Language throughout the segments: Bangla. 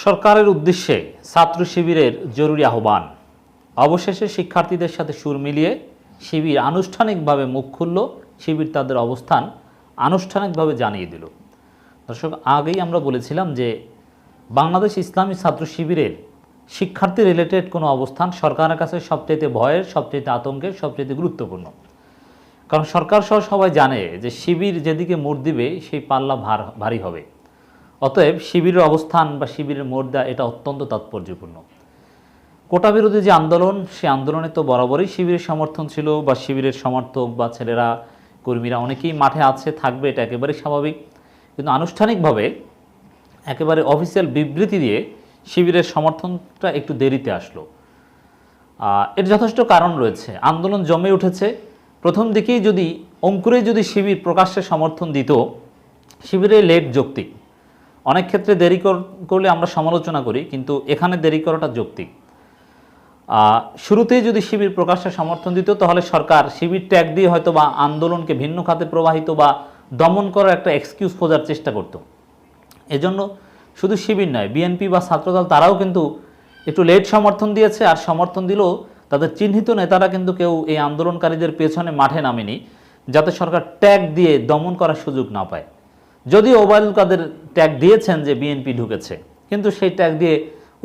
সরকারের উদ্দেশ্যে ছাত্র শিবিরের জরুরি আহ্বান। অবশেষে শিক্ষার্থীদের সাথে সুর মিলিয়ে শিবির আনুষ্ঠানিকভাবে মুখ খুলল। শিবির তাদের অবস্থান আনুষ্ঠানিকভাবে জানিয়ে দিল। দর্শক, আগেই আমরা বলেছিলাম যে বাংলাদেশ ইসলামী ছাত্র শিবিরের শিক্ষার্থী রিলেটেড কোনো অবস্থান সরকারের কাছে সবচেয়ে ভয়ের সবচেয়ে আতঙ্কের সবচেয়ে গুরুত্বপূর্ণ। কারণ সরকার সহ সবাই জানে যে শিবির যেদিকে মোড় দিবে, সেই পাল্লা ভার ভারী হবে। অতএব শিবিরের অবস্থান বা শিবিরের দেওয়া এটা অত্যন্ত তাৎপর্যপূর্ণ। কোটা বিরোধী যে আন্দোলন, সে আন্দোলনে তো বরাবরই শিবিরের সমর্থন ছিল বা শিবিরের সমর্থক বা ছেলেরা, কর্মীরা অনেকেই মাঠে আছে, থাকবে, এটা একেবারেই স্বাভাবিক। কিন্তু আনুষ্ঠানিকভাবে একেবারে অফিসিয়াল বিবৃতি দিয়ে শিবিরের সমর্থনটা একটু দেরিতে আসলো। এর যথেষ্ট কারণ রয়েছে। আন্দোলন জমে উঠেছে। প্রথম দিকেই যদি অঙ্কুরে যদি শিবির প্রকাশ্যে সমর্থন দিত, শিবিরে লেট যৌক্তিক। অনেক ক্ষেত্রে দেরি কর- করলে আমরা সমালোচনা করি, কিন্তু এখানে দেরি করাটা যৌক্তিক। শুরুতেই যদি শিবির প্রকাশ্যে সমর্থন দিত, তাহলে সরকার শিবির ট্যাগ দিয়ে হয়তো বা আন্দোলনকে ভিন্ন খাতে প্রবাহিত বা দমন করার একটা এক্সকিউজ খোঁজার চেষ্টা করতো। এজন্য শুধু শিবির নয় বিএনপি বা ছাত্রদল তারাও কিন্তু একটু লেট সমর্থন দিয়েছে, আর সমর্থন দিলেও তাদের চিহ্নিত নেতারা কিন্তু কেউ এই আন্দোলনকারীদের পেছনে মাঠে নামেনি, যাতে সরকার ট্যাগ দিয়ে দমন করার সুযোগ না পায়। যদিও ওবায়দুল কাদের ট্যাগ দিয়েছেন যে বিএনপি ঢুকেছে, কিন্তু সেই ট্যাগ দিয়ে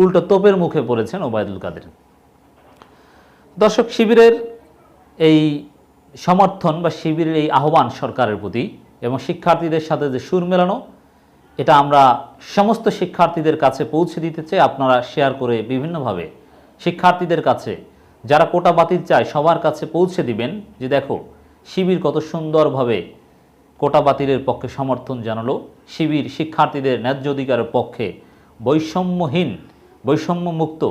উল্টো তোপের মুখে পড়েছেন ওবায়দুল কাদের। দর্শক, শিবিরের এই সমর্থন বা শিবিরের এই আহ্বান সরকারের প্রতি এবং শিক্ষার্থীদের সাথে যে সুর মেলানো, এটা আমরা সমস্ত শিক্ষার্থীদের কাছে পৌঁছে দিতে চাই। আপনারা শেয়ার করে বিভিন্নভাবে শিক্ষার্থীদের কাছে, যারা কোটা বাতিল চায়, সবার কাছে পৌঁছে দিবেন যে দেখো, শিবির কত সুন্দরভাবে কোটা বাতিলের পক্ষে সমর্থন জানালো শিবির শিক্ষার্থীদের ন্যায্য অধিকারের পক্ষে বৈষম্যহীন, বৈষম্যমুক্ত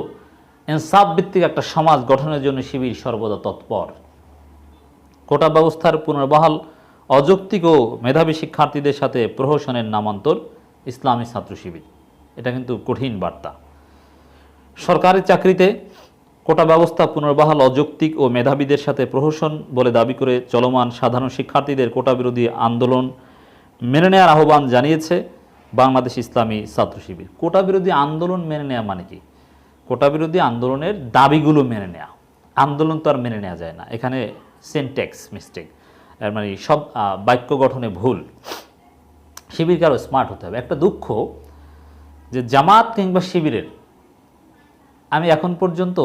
ইনসাফ ভিত্তিক একটা সমাজ গঠনের জন্য শিবির সর্বদা তৎপর। কোটা ব্যবস্থার পুনর্বহাল, অযৌক্তিক ও মেধাবী শিক্ষার্থীদের সাথে প্রহসনের নামান্তর, ইসলামী ছাত্র শিবির। এটা কিন্তু কঠিন বার্তা। সরকারি চাকরিতে কোটা ব্যবস্থা পুনর্বহাল অযৌক্তিক ও মেধাবীদের সাথে প্রহসন বলে দাবি করে চলমান সাধারণ শিক্ষার্থীদের কোটা বিরোধী আন্দোলন মেনে নেওয়ার আহ্বান জানিয়েছে বাংলাদেশ ইসলামী ছাত্র শিবির। কোটা বিরোধী আন্দোলন মেনে নেওয়া মানে কি? কোটা বিরোধী আন্দোলনের দাবিগুলো মেনে নেওয়া আন্দোলন তো আর মেনে নেওয়া যায় না। এখানে সেন্টেক্স মিস্টেক মানে সব বাক্য গঠনে ভুল। শিবিরকে আরও স্মার্ট হতে হবে। একটা দুঃখ যে জামাত কিংবা শিবিরের আমি এখন পর্যন্ত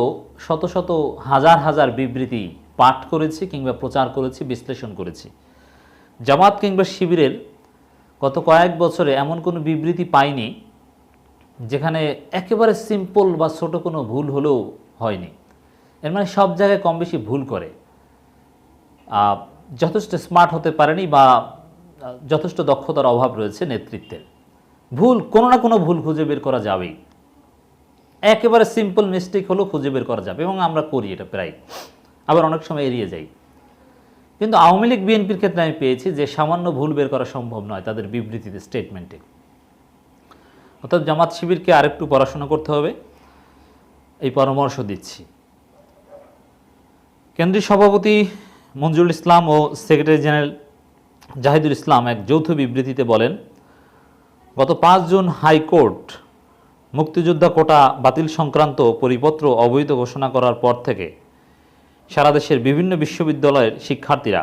শত শত হাজার হাজার বিবৃতি পাঠ করেছি কিংবা প্রচার করেছি, বিশ্লেষণ করেছি। জামাত কিংবা শিবিরের গত কয়েক বছরে এমন কোনো বিবৃতি পাইনি যেখানে একেবারে সিম্পল বা ছোট কোনো ভুল হলেও হয়নি। এর মানে সব জায়গায় কম বেশি ভুল করে। যথেষ্ট স্মার্ট হতে পারেনি বা যথেষ্ট দক্ষতার অভাব রয়েছে নেতৃত্বের। ভুল কোনো না কোনো ভুল খুঁজে বের করা যাবেই। একেবারে সিম্পল মিস্টেক হলেও খুঁজে বের করা যাবে এবং আমরা করি এটা প্রায়। আবার অনেক সময় এড়িয়ে যাই। কিন্তু আওয়ামী লীগ, বিএনপির ক্ষেত্রে আমি পেয়েছি যে সামান্য ভুল বের করা সম্ভব নয় তাদের বিবৃতিতে স্টেটমেন্টে অর্থাৎ জামাত শিবিরকে আরেকটু পড়াশোনা করতে হবে, এই পরামর্শ দিচ্ছি। কেন্দ্রীয় সভাপতি মঞ্জুরুল ইসলাম ও সেক্রেটারি জেনারেল জাহিদুল ইসলাম এক যৌথ বিবৃতিতে বলেন, গত পাঁচ জুন হাইকোর্ট মুক্তিযোদ্ধা কোটা বাতিল সংক্রান্ত পরিপত্র অবৈধ ঘোষণা করার পর থেকে সারা দেশের বিভিন্ন বিশ্ববিদ্যালয়ের শিক্ষার্থীরা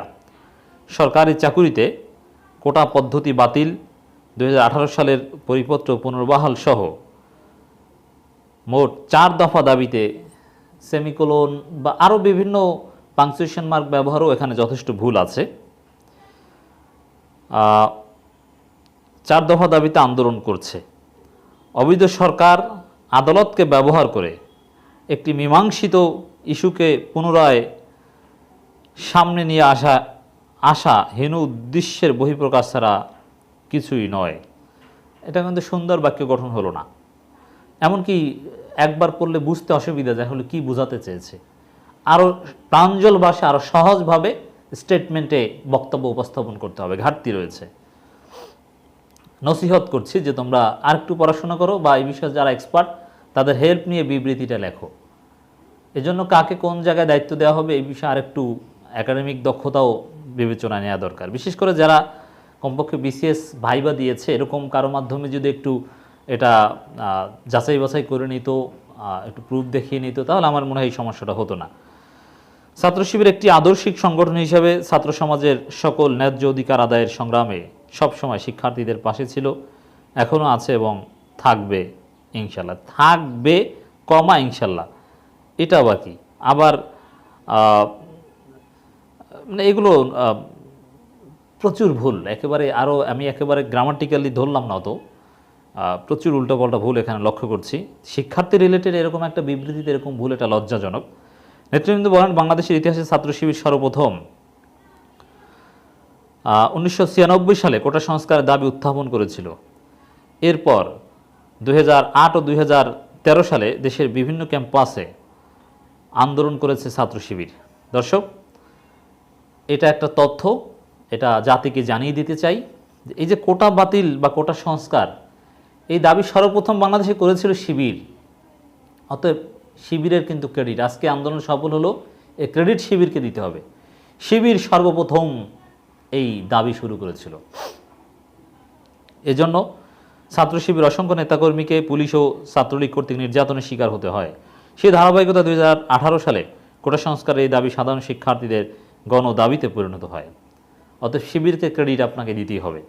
সরকারি চাকুরিতে কোটা পদ্ধতি বাতিল দু হাজার আঠারো সালের পরিপত্র পুনর্বহাল সহ মোট চার দফা দাবিতে সেমিকোলন বা আরও বিভিন্ন পাংচুয়েশন মার্ক ব্যবহারও এখানে যথেষ্ট ভুল আছে। চার দফা দাবিতে আন্দোলন করছে। অবৈধ সরকার আদালতকে ব্যবহার করে একটি মীমাংসিত ইস্যুকে পুনরায় সামনে নিয়ে আসা আশা হীন উদ্দেশ্যের বহিঃপ্রকাশ ছাড়া কিছুই নয়। এটা কিন্তু সুন্দর বাক্য গঠন হলো না। এমনকি একবার পড়লে বুঝতে অসুবিধা যায় হলে কি বোঝাতে চেয়েছে। আরও প্রাঞ্জল ভাষা আরও সহজভাবে স্টেটমেন্টে বক্তব্য উপস্থাপন করতে হবে। ঘাটতি রয়েছে। নসিহত করছি যে তোমরা আরেকটু পড়াশোনা করো বা এই বিষয়ে যারা এক্সপার্ট তাদের হেল্প নিয়ে বিবৃতিটা লেখো। এজন্য কাকে কোন জায়গায় দায়িত্ব দেওয়া হবে এই বিষয়ে আরেকটু একাডেমিক দক্ষতাও বিবেচনা নেওয়া দরকার। বিশেষ করে যারা কমপক্ষে বিসিএস ভাইবা দিয়েছে, এরকম কারও মাধ্যমে যদি একটু এটা যাচাই বাছাই করে নিত একটু প্রুফ দেখিয়ে নিত, তাহলে আমার মনে হয় এই সমস্যাটা হতো না। ছাত্র শিবির একটি আদর্শিক সংগঠন হিসেবে ছাত্র সমাজের সকল ন্যায্য অধিকার আদায়ের সংগ্রামে সবসময় শিক্ষার্থীদের পাশে ছিল এখনও আছে এবং থাকবে ইনশাল্লাহ থাকবে কমা ইনশাল্লাহ এটা বাকি। আবার মানে এগুলো প্রচুর ভুল। একেবারে আরও আমি একেবারে গ্রামাটিক্যালি ধরলাম না আহ, প্রচুর উল্টোপাল্টা ভুল এখানে লক্ষ্য করছি। শিক্ষার্থী রিলেটেড এরকম একটা বিবৃতিতে এরকম ভুল এটা লজ্জাজনক। নেতৃবৃন্দ বলেন বাংলাদেশের ইতিহাসে ছাত্র শিবির সর্বপ্রথম উনিশশো ছিয়ানব্বই সালে কোটা সংস্কারের দাবি উত্থাপন করেছিল। এরপর দুই ও দুই হাজার তেরো সালে দেশের বিভিন্ন ক্যাম্পাসে আন্দোলন করেছে ছাত্র শিবির। দর্শক, এটা একটা তথ্য, এটা জাতিকে জানিয়ে দিতে চাই এই যে কোটা বাতিল বা কোটা সংস্কার, এই দাবি সর্বপ্রথম বাংলাদেশে করেছিল শিবির। অতএব শিবিরের কিন্তু ক্রেডিট। আজকে আন্দোলন সফল হলো এই ক্রেডিট শিবিরকে দিতে হবে। শিবির সর্বপ্রথম এই দাবি শুরু করেছিল। এজন্য ছাত্র শিবির অসংখ্য নেতাকর্মীকে পুলিশ ও ছাত্রলীগ কর্তৃক নির্যাতনের শিকার হতে হয়। সেই ধারাবাহিকতা দুই হাজার আঠারো সালে কোটা সংস্কারের এই দাবি সাধারণ শিক্ষার্থীদের গণ দাবিতে পরিণত হয়। অতএব শিবিরকে ক্রেডিট আপনাকে দিতেই হবে।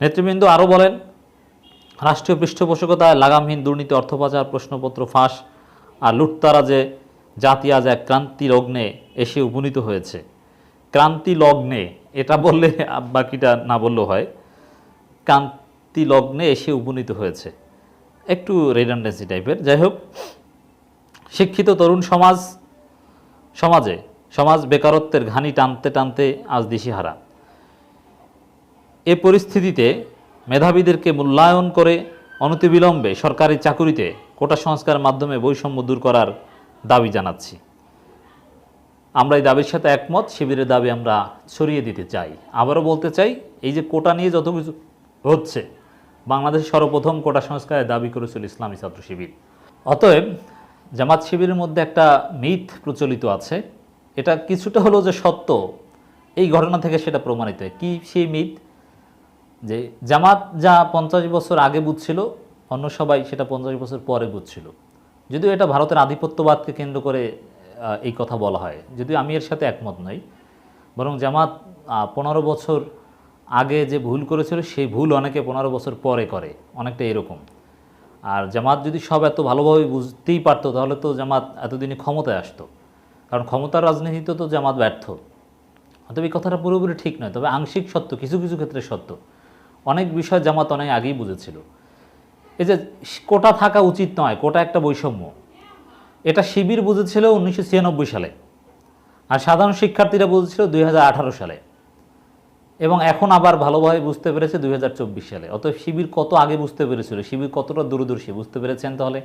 নেতৃবৃন্দ আরও বলেন, রাষ্ট্রীয় পৃষ্ঠপোষকতায় লাগামহীন দুর্নীতি অর্থ পাচার প্রশ্নপত্র ফাঁস আর লুটতারা যে জাতি আজ এক ক্রান্তির অগ্নে এসে উপনীত হয়েছে। ক্রান্তি লগ্নে এটা বললে বাকিটা না বললেও হয় ক্রান্তি লগ্নে এসে উপনীত হয়েছে। একটু রেডান্ডেন্সি টাইপের যাই হোক, শিক্ষিত তরুণ সমাজ, সমাজে, সমাজ বেকারত্বের ঘানি টানতে টানতে আজ দিশেহারা। এ পরিস্থিতিতে মেধাবীদেরকে মূল্যায়ন করে অনতিবিলম্বে সরকারি চাকুরিতে কোটা সংস্কারের মাধ্যমে বৈষম্য দূর করার দাবি জানাচ্ছি। আমরা এই দাবির সাথে একমত, শিবিরের দাবি আমরা ছড়িয়ে দিতে চাই। আবারও বলতে চাই, এই যে কোটা নিয়ে যত কিছু হচ্ছে, বাংলাদেশ সর্বপ্রথম কোটা সংস্কারের দাবি করেছিল ইসলামী ছাত্র শিবির। অতএব জামাত শিবিরের মধ্যে একটা মিথ প্রচলিত আছে। এটা কিছুটা হলো যে সত্য, এই ঘটনা থেকে সেটা প্রমাণিত। কি সেই মিথ? যে জামাত যা পঞ্চাশ বছর আগে বুঝছিল, অন্য সবাই সেটা পঞ্চাশ বছর পরে বুঝছিল। যদিও এটা ভারতের আধিপত্যবাদকে কেন্দ্র করে এই কথা বলা হয়। যদিও আমি এর সাথে একমত নই। বরং জামাত পনেরো বছর আগে যে ভুল করেছিল, সেই ভুল অনেকে পনেরো বছর পরে করে। অনেকটা এরকম। আর জামাত যদি সব এত ভালোভাবে বুঝতেই পারতো, তাহলে তো জামাত এতদিনে ক্ষমতায় আসতো। কারণ ক্ষমতার রাজনীতিতে তো জামাত ব্যর্থ। তবে এই কথাটা পুরোপুরি ঠিক নয়। তবে আংশিক সত্য, কিছু কিছু ক্ষেত্রে সত্য। অনেক বিষয় জামাত অনেক আগেই বুঝেছিল। এই যে, কোটা থাকা উচিত নয়, কোটা একটা বৈষম্য। এটা শিবির বুঝেছিল উনিশশো ছিয়ানব্বই সালে আর সাধারণ শিক্ষার্থীরা বুঝেছিল দুই হাজার আঠারো সালে। এবং এখন আবার ভালোভাবে বুঝতে পেরেছে দুই হাজার চব্বিশ সালে। অতএব শিবির কত আগে বুঝতে পেরেছিল? শিবির কতটা দূরদর্শী? বুঝতে পেরেছেন তাহলে?